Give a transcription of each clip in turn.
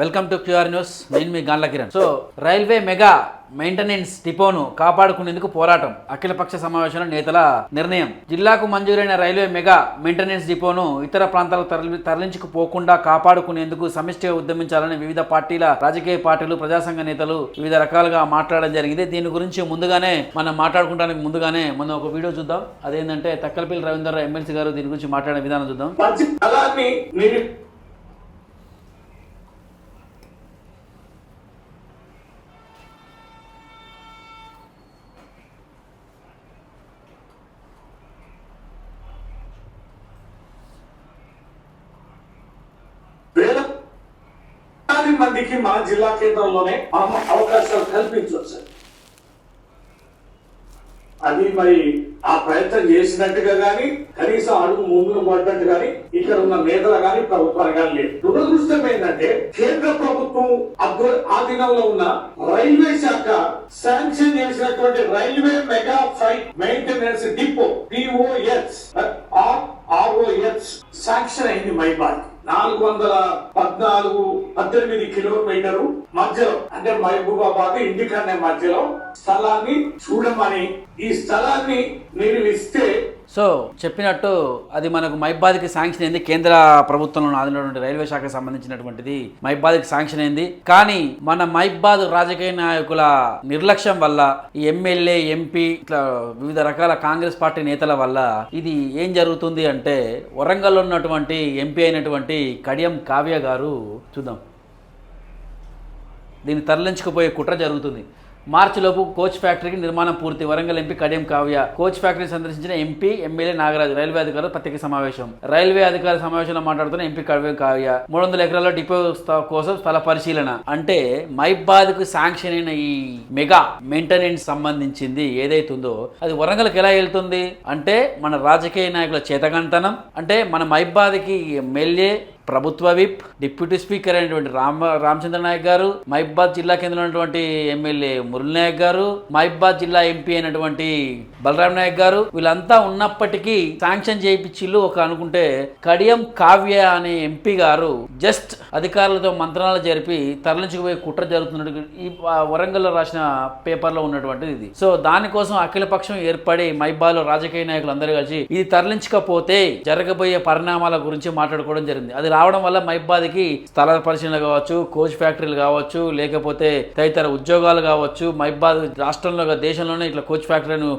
Welcome to QR news నేను మీ గాన్ల Kiran. So railway mega maintenance డిపోను కాపాడుకునేందుకు పోరాటం. అఖిలపక్ష సమావేశంలో నేతల నిర్ణయం. జిల్లాకు మంజూరైన రైల్వే మెగా మెయింటెనెన్స్ డిపోను ఇతర ప్రాంతాలకు తరలి తరలించుకుపోకుండా కాపాడుకునేందుకు సమిష్టిగా ఉద్యమించాలని వివిధ పార్టీల రాజకీయ పార్టీలు ప్రజాసంఘ నేతలు వివిధ రకాలుగా మాట్లాడడం జరిగింది. దీని గురించి ముందుగానే మనం మాట్లాడుకోవడానికి ముందుగానే మనం ఒక వీడియో చూద్దాం. అదేంటంటే తక్కలపల్లి రవీంద్ర ఎమ్మెల్సీ గారు దీని గురించి మాట్లాడే విధానం చూద్దాం మంచి స్థలాన్ని మీరు వేలాది మందికి మన జిల్లా కేంద్రంలోనే మనం అవకాశాలు కల్పించవచ్చు అది మరి ఆ ప్రయత్నం చేసినట్టుగా కానీ కనీసం అడుగు ముందుకు పడ్డట్టు కానీ ఇక్కడ ఉన్న నేతలు కానీ ప్రభుత్వాలు కానీ లేదు దురదృష్టం ఏంటంటే కేంద్ర ప్రభుత్వం అగ్ర ఆధీనంలో ఉన్న రైల్వే శాఖ శాంక్షన్ చేసినటువంటి railway mega flight maintenance depot POS ROS sanction అయింది మైబాద్ నాలుగు వందల పద్నాలుగు పద్దెనిమిది కిలోమీటరు మధ్యలో అంటే మహబూబాబాద్ ఇంటికన్నే మధ్యలో స్థలాన్ని చూడమని ఈ స్థలాన్ని మీరు ఇస్తే సో చెప్పినట్టు అది మనకు మైబాద్కి శాంక్షన్ అయింది. కేంద్ర ప్రభుత్వంలో ఆదినటువంటి రైల్వే శాఖకు సంబంధించినటువంటిది మైబాద్కి శాంక్షన్ అయింది. కానీ మన మైబాద్ రాజకీయ నాయకుల నిర్లక్ష్యం వల్ల ఈ ఎమ్మెల్యే ఎంపీ ఇట్లా వివిధ రకాల కాంగ్రెస్ పార్టీ నేతల వల్ల ఇది ఏం జరుగుతుంది అంటే వరంగల్లో ఉన్నటువంటి ఎంపీ అయినటువంటి కడియం కావ్య గారు చూద్దాం. దీన్ని తరలించుకుపోయే కుట్ర జరుగుతుంది. మార్చిలోపు కోచ్ ఫ్యాక్టరీకి నిర్మాణం పూర్తి. Warangal MP Kadiyam Kavya. Coach factory సందర్శించిన ఎంపీ ఎమ్మెల్యే నాగరాజు. రైల్వే అధికారులు ప్రత్యేక సమావేశం. రైల్వే అధికారుల సమావేశంలో మాట్లాడుతున్న ఎంపీ కడియం కావ్య. మూడు వందల ఎకరాల డిపో కోసం స్థల పరిశీలన. అంటే మైబాద్కు శాంక్షన్ అయిన ఈ మెగా మెయింటెనెన్స్ సంబంధించింది ఏదైతుందో అది వరంగల్కి ఎలా వెళ్తుంది? అంటే మన రాజకీయ నాయకుల చేతగంతనం అంటే మన మైబాద్కి ఎమ్మెల్యే ప్రభుత్వ విప్ డిప్యూటీ స్పీకర్ అయినటువంటి రామ రామచంద్ర నాయక్ గారు మహిబాద్ జిల్లా కేంద్రంలో ఉన్నటువంటి ఎమ్మెల్యే మురళి నాయక్ గారు మహిబాద్ జిల్లా ఎంపీ అయినటువంటి బలరాం నాయక్ గారు వీళ్ళంతా ఉన్నప్పటికీ శాంక్షన్ చేయించిల్లు ఒక అనుకుంటే కడియం కావ్య అనే ఎంపీ గారు జస్ట్ అధికారులతో మంత్రాలు జరిపి తరలించుకుపోయే కుట్ర జరుగుతున్నట్టు ఈ వరంగల్లో రాసిన పేపర్లో ఉన్నటువంటిది ఇది. సో దానికోసం అఖిలపక్షం ఏర్పడి మైబాలో రాజకీయ నాయకులు అందరూ కలిసి ఇది తరలించకపోతే జరగబోయే పరిణామాల గురించి మాట్లాడుకోవడం జరిగింది. అది రావడం వల్ల మైబాద్కి స్థల పరిశీలన కావచ్చు కోచ్ ఫ్యాక్టరీలు కావచ్చు లేకపోతే తదితర ఉద్యోగాలు కావచ్చు. మైబాద్ రాష్ట్రంలో దేశంలోనే ఇట్లా కోచ్ ఫ్యాక్టరీను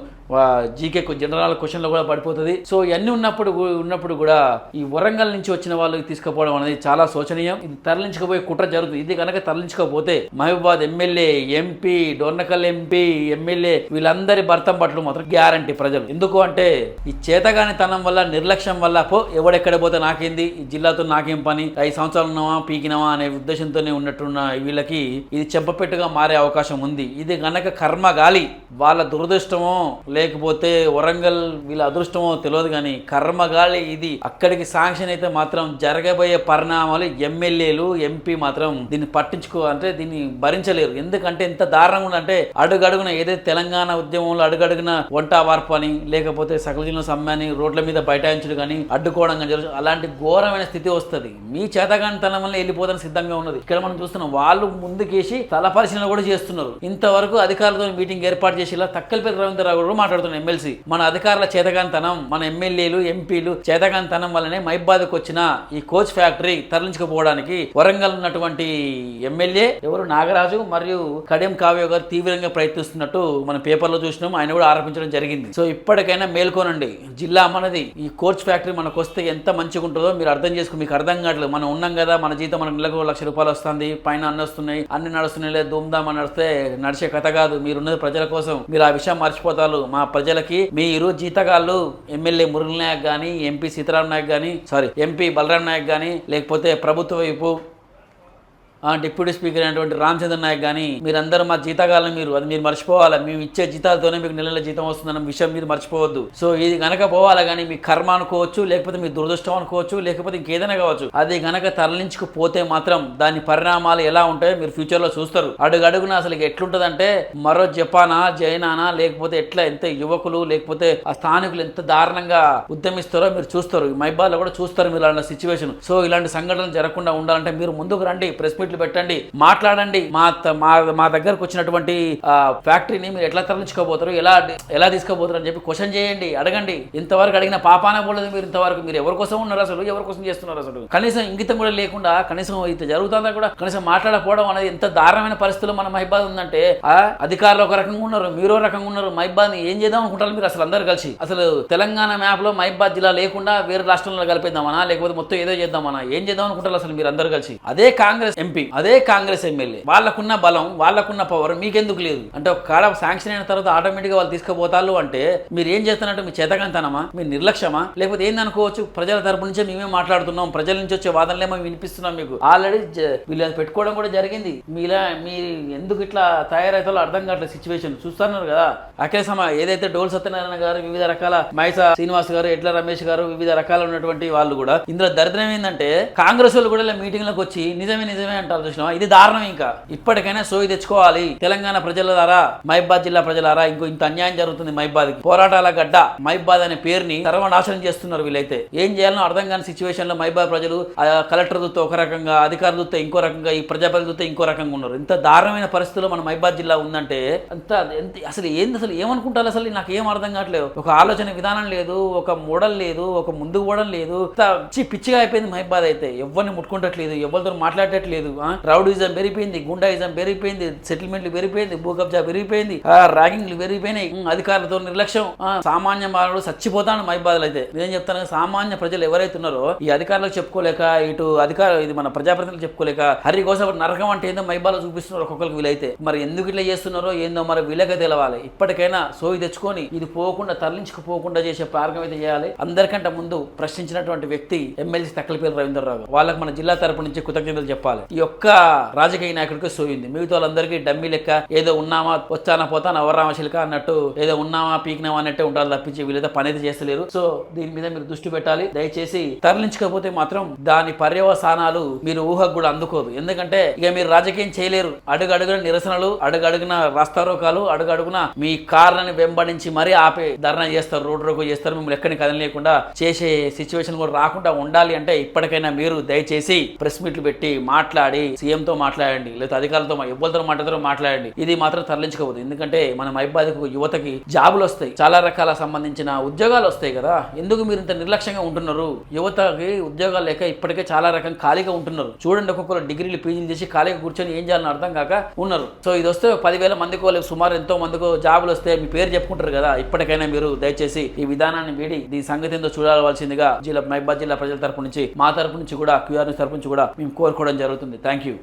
జీకే జనరల్ క్వశ్చన్లో కూడా పడిపోతుంది. సో ఇవన్నీ ఉన్నప్పుడు ఉన్నప్పుడు కూడా ఈ వరంగల్ నుంచి వచ్చిన వాళ్ళకి తీసుకుపోవడం అనేది చాలా శోచనీయం. ఇది తరలించకపోయే కుట్ర జరుగుతుంది. ఇది కనుక తరలించకపోతే Mahabubabad MLA MP Dornakal MP MLA వీళ్ళందరి భర్తం పట్టడం మాత్రం గ్యారంటీ ప్రజలు. ఎందుకు అంటే ఈ చేతగాని తనం వల్ల నిర్లక్ష్యం వల్ల పో ఎవడెక్కడ పోతే నాకేంది? ఈ జిల్లాతో నాకేం పని? ఐదు సంవత్సరాలు ఉన్నావా? పీకినావా? అనే ఉద్దేశంతోనే ఉన్నట్టున్న వీళ్ళకి ఇది చెంపపెట్టుగా మారే అవకాశం ఉంది. ఇది గనక కర్మ గాలి వాళ్ళ దురదృష్టమో లేకపోతే వరంగల్ వీళ్ళ అదృష్టమో తెలియదు కానీ కర్మ గాలి ఇది. అక్కడికి శాంక్షన్ అయితే మాత్రం జరగబోయే పరిణామాలు ఎమ్మెల్యేలు ఎంపీ మాత్రం దీన్ని పట్టించుకో అంటే దీన్ని భరించలేరు. ఎందుకంటే ఎంత దారుణంగా ఉందంటే అడుగడుగున ఏదైతే తెలంగాణ ఉద్యమంలో అడుగడుగున వంట వార్పు అని లేకపోతే సకల జిల్లా సమ్మాని రోడ్ల మీద బైఠాయించడం కానీ అడ్డుకోవడం కానీ జరుగుతుంది. అలాంటి ఘోరమైన స్థితి వస్తుంది. మీ చేతగాని తన వల్ల వెళ్ళిపోదని సిద్ధంగా ఉన్నది. ఇక్కడ మనం చూస్తున్నాం వాళ్ళు ముందుకేసి తల పరిశీలన కూడా చేస్తున్నారు. ఇంతవరకు అధికారులతో మీటింగ్ ఏర్పాటు చేసి ఇలా తక్కలపల్లి రవీంద్రరావు కూడా మాట్లాడుతున్న ఎమ్మెల్సీ మన అధికారుల చేతగాంతనం మన ఎమ్మెల్యేలు ఎంపీలు చేతగాంతనం వల్లనే మైబాద్కు వచ్చిన ఈ కోచ్ ఫ్యాక్టరీ తరలించుకుపోవడానికి వరంగల్ ఉన్నటువంటి ఎమ్మెల్యే ఎవరు? నాగరాజు మరియు కడియం కావ్య గారు తీవ్రంగా ప్రయత్నిస్తున్నట్టు మన పేపర్లో చూసినాం. ఆయన కూడా ఆరోపించడం జరిగింది. సో ఇప్పటికైనా మేల్కోనండి. జిల్లా మనది. ఈ కోచ్ ఫ్యాక్టరీ మనకు వస్తే ఎంత మంచిగా ఉంటుందో మీరు అర్థం చేసుకుని మీకు అర్థం కావట్లేదు. మనం ఉన్నాం కదా మన జీతం మనకు నెలకు లక్ష రూపాయలు వస్తుంది పైన అన్ని వస్తున్నాయి అన్ని నడుస్తున్నాయి లేదు ధూమ్ధామ్ అని నడిస్తే నడిచే కథ కాదు. మీరు ఉన్నది ప్రజల కోసం. మీరు ఆ విషయం మర్చిపోతారు. మా ప్రజలకి మీరు జీతగాళ్ళు ఎమ్మెల్యే మురళి నాయక్ కానీ ఎంపీ సీతారాం నాయక్ కానీ సారీ ఎంపీ బలరాం నాయక్ కానీ లేకపోతే ప్రభుత్వ వైపు డిప్యూటీ స్పీకర్ అయినటువంటి రామచంద్ర నాయక్ కానీ మీరందరూ మా జీతకాలం మీరు అది మీరు మర్చిపోవాలి? మేము ఇచ్చే జీతాలతోనే మీకు నెల జీతం వస్తుందన్న విషయం మీరు మర్చిపోవద్దు. సో ఇది గనక పోవాలి కానీ మీ కర్మ అనుకోవచ్చు లేకపోతే మీ దురదృష్టం అనుకోవచ్చు లేకపోతే ఇంకేదైనా కావచ్చు అది గనక తరలించుకుపోతే మాత్రం దాని పరిణామాలు ఎలా ఉంటాయో మీరు ఫ్యూచర్లో చూస్తారు. అడుగడుగున అసలు ఎట్లుంటదంటే మరో జపానా జైనానా లేకపోతే ఎట్లా ఎంత యువకులు లేకపోతే ఆ స్థానికులు ఎంత దారుణంగా ఉద్యమిస్తారో మీరు చూస్తారు. మైబాల్లో కూడా చూస్తారు మీరు అలాంటి సిచ్యువేషన్ సో ఇలాంటి సంఘటనలు జరగకుండా ఉండాలంటే మీరు ముందుకు రండి. ప్రెస్ మీట్ మీట్లు పెట్టండి మాట్లాడండి. మా మా మా దగ్గరకు వచ్చినటువంటి ఫ్యాక్టరీని మీరు ఎట్లా తరలించుకోబోతారు ఎలా ఎలా తీసుకోబోతారు అని చెప్పి క్వశ్చన్ చేయండి అడగండి. ఇంతవరకు అడిగిన పాపాన పోలేదు మీరు ఇంతవరకు. మీరు ఎవరి కోసం ఉన్నారు అసలు? ఎవరి కోసం చేస్తున్నారు అసలు? కనీసం ఇంగితం కూడా లేకుండా కనీసం ఇంత జరుగుతుందా కూడా కనీసం మాట్లాడకపోవడం అనేది ఎంత దారుణమైన పరిస్థితుల్లో మన మహిబాద్ ఉందంటే అధికారులు ఒక రకంగా ఉన్నారు మీరు రకంగా ఉన్నారు మహిబాద్ని ఏం చేద్దాం అనుకుంటారు మీరు అసలు అందరు కలిసి? అసలు తెలంగాణ మ్యాప్లో మహిబాద్ జిల్లా లేకుండా వేరే రాష్ట్రంలో కలిపేద్దామనా లేకపోతే మొత్తం ఏదో చేద్దామనా? ఏం చేద్దాం అనుకుంటారు అసలు మీరు అందరు కలిసి? అదే కాంగ్రెస్ ఎంపీ అదే కాంగ్రెస్ ఎమ్మెల్యే. వాళ్ళకున్న బలం వాళ్ళకున్న పవర్ మీకెందుకు లేదు? అంటే ఒక కాడ శాంక్షన్ అయిన తర్వాత ఆటోమేటిక్గా వాళ్ళు తీసుకుపోతారు అంటే మీరు ఏం చేస్తున్నట్టు మీ చేతకంతనమా మీ నిర్లక్ష్యమా? లేకపోతే ఏందనుకోవచ్చు ప్రజల తరపు నుంచే మేమే మాట్లాడుతున్నాం. ప్రజల నుంచి వచ్చే వాదనలే మేము వినిపిస్తున్నాం మీకు. ఆల్రెడీ వీళ్ళు అది పెట్టుకోవడం కూడా జరిగింది. మీలా మీ ఎందుకు ఇట్లా తయారైతాలో అర్థం కావట్లేదు సిచ్యువేషన్ చూస్తున్నారు కదా? అఖిల ఏదైతే డోల్ సత్యనారాయణ గారు వివిధ రకాల మైసా శ్రీనివాస్ గారు ఎట్ల రమేష్ గారు వివిధ రకాల ఉన్నటువంటి వాళ్ళు కూడా ఇందులో దరిద్రం ఏంటంటే కాంగ్రెస్ వాళ్ళు కూడా ఇలా మీటింగ్లకు వచ్చి నిజమే నిజమే అంటారు చూసినా ఇది దారుణం ఇంకా. ఇప్పటికైనా సోయి తెచ్చుకోవాలి. తెలంగాణ ప్రజల ద్వారా మైబాద్ జిల్లా ప్రజలారా ఇంకో ఇంత అన్యాయం జరుగుతుంది మైబాద్ పోరాటాల గడ్డ మైబాద్ అనే పేరుని సర్వనాశనం చేస్తున్నారు వీళ్ళైతే. ఏం చేయాలో అర్థం కాని సిచ్యువేషన్లో మైబాద్ ప్రజలు కలెక్టర్ దుత్తో ఒక రకంగా అధికార ఇంకో రకంగా ఈ ప్రజాప్రతి ఇంకో రకంగా ఉన్నారు. ఇంత దారుణమైన పరిస్థితుల్లో మన మైబాద్ జిల్లా ఉందంటే అంత ఎంత అసలు ఏంది అసలు ఏమనుకుంటారు అసలు? నాకు ఏం అర్థం కావట్లేదు. ఒక ఆలోచన విధానం లేదు ఒక మోడల్ లేదు ఒక ముందుకు పోవడం లేదు. పిచ్చిగా అయిపోయింది మహిబాద్ అయితే. ఎవరిని ముట్టుకుంటట్లేదు ఎవరితో మాట్లాడట్లేదు రౌడీజం పెరిగిపోయింది గుండాయిజం పెరిగిపోయింది సెటిల్మెంట్లు పెరిగిపోయింది భూ కబ్జా పెరిగిపోయింది ర్యాగింగ్లు పెరిగిపోయినాయి అధికారులతో నిర్లక్ష్యం. సామాన్య మానవుడు చచ్చిపోతాను మహిబాద్ అయితే. నేను చెప్తాను సామాన్య ప్రజలు ఎవరైతే ఉన్నారో ఈ అధికారులకు చెప్పుకోలేక ఇటు అధికార ఇది మన ప్రజాప్రతినిధులు చెప్పుకోలేక హరి కోసం నరకం అంటే ఏందో మైబాలో చూపిస్తున్నారు ఒక్కొక్కరికి వీలైతే. మరి ఎందుకు ఇట్లా చేస్తున్నారో ఏందో మరి వీళ్ళకే తెలవాలి. ఇప్పటికైనా సోయి తెచ్చుకొని ఇది పోకుండా తరలించుకుపోకుండా చేసే ప్రారంభం అయితే చేయాలి. అందరికంటే ముందు ప్రశ్నించినటువంటి వ్యక్తి ఎమ్మెల్సీ తక్కలపల్లి రవీంద్రరావు వాళ్ళకి మన జిల్లా తరపు నుంచి కృతజ్ఞతలు చెప్పాలి. ఈ ఒక్క రాజకీయ నాయకుడికి సోయింది మిగతా వాళ్ళందరికీ డమ్మీ లెక్క ఏదో ఉన్నామా వచ్చానా పోతానా అవరామ శిల్క అన్నట్టు ఏదో ఉన్నామా పీకినామా అన్నట్టే ఉండాలి తప్పించి వీళ్ళైతే పని అయితే చేస్తలేరు. సో దీని మీద మీరు దృష్టి పెట్టాలి. దయచేసి తరలించకపోతే మాత్రం దాని పర్యవసానాలు మీరు ఊహకు కూడా అందుకోదు. ఎందుకంటే ఇక మీరు రాజకీయం చేయలేరు. అడుగు అడుగున నిరసనలు అడుగు అడుగున రాస్తారోకాలు అడుగు అడుగున మీ కార్లను వెంబడించి మరీ ఆపే ధర్నా చేస్తారు రోడ్ రోకో చేస్తారు మిమ్మల్ని ఎక్కడిని కదలలేకుండా చేసే సిచ్యువేషన్ కూడా రాకుండా ఉండాలి అంటే ఇప్పటికైనా మీరు దయచేసి ప్రెస్ మీట్లు పెట్టి మాట్లాడి సీఎం తో మాట్లాడండి లేదా అధికారులతో ఎవరితో మాట్లాడారో మాట్లాడండి. ఇది మాత్రం తరలించుకోవద్దు ఎందుకంటే మన మైబాదికు యువతకి జాబులు వస్తాయి. చాలా రకాల సంబంధించిన ఉద్యోగాలు వస్తాయి కదా. ఎందుకు మీరు ఇంత నిర్లక్ష్యంగా ఉంటున్నారు? యువతకి ఉద్యోగాలు లేక ఇప్పటికే చాలా రకం ఖాళీగా ఉంటున్నారు. చూడండి ఒక్కొక్కరు డిగ్రీలు పీజీలు చేసి ఖాళీగా కూర్చొని ఏం చేయాలని అర్థం కాక ఉన్నారు. సో ఇది వస్తే పదివేల మందికో లేదు సుమారు ఎంతో మందికో జాబులు వస్తే మీ పేరు చెప్పుకుంటారు కదా. ఇప్పటికైనా మీరు దయచేసి ఈ విధానాన్ని వీడి దీని సంగతి ఏందో చూడాల్సిందిగా జిల్లా మైబాద్ జిల్లా ప్రజల తరపు నుంచి మా తరపు నుంచి కూడా క్యూఆర్ తరపు నుంచి కూడా మేము కోరుకోవడం జరుగుతుంది. தேங்க்யூ